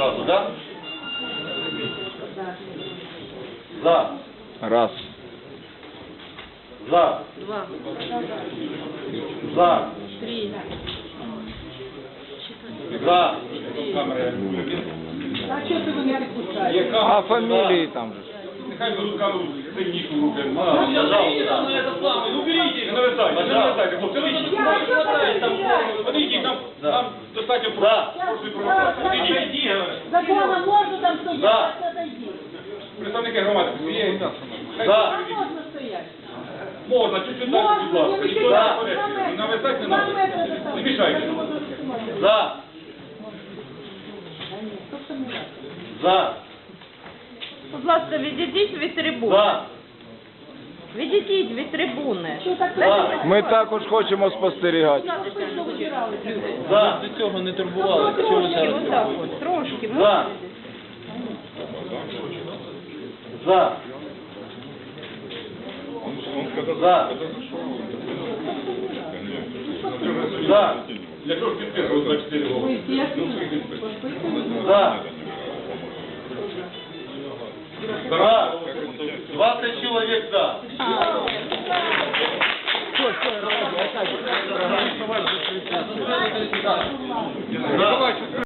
сразу, да? За. Раз. За. Два. За. Три. За. А чого ти мене підпускаєш? А фамілії там же. Нехай беруть камеру сильнішу в руки. А, пожалуйста. Ну беріть їх, не навертайте, не навертайте, хлопці, беріть. Подійдіть, там, там достатньо За. прошлої провокації. Підійдіть, Законом можна там стояти, Да. а це дійсно. представники громади, є. Хай За. А собі можна стояти? Можна, чуть-чуть Можна, далі, будь ласка. не Ніхто За. не заперечує. Навертати не Два треба. метри до того. Не мішайте. За. За. Будь ласка, відійдіть від трибуни. За. Відійдіть від трибуни. Ми також хочемо спостерігати. За. До цього не турбували. Чого ви Трошки, зараз? отак от, трошки. За. За. За. За. Для чого ж підписувати 24 голоси? За. 20 человек за. Да.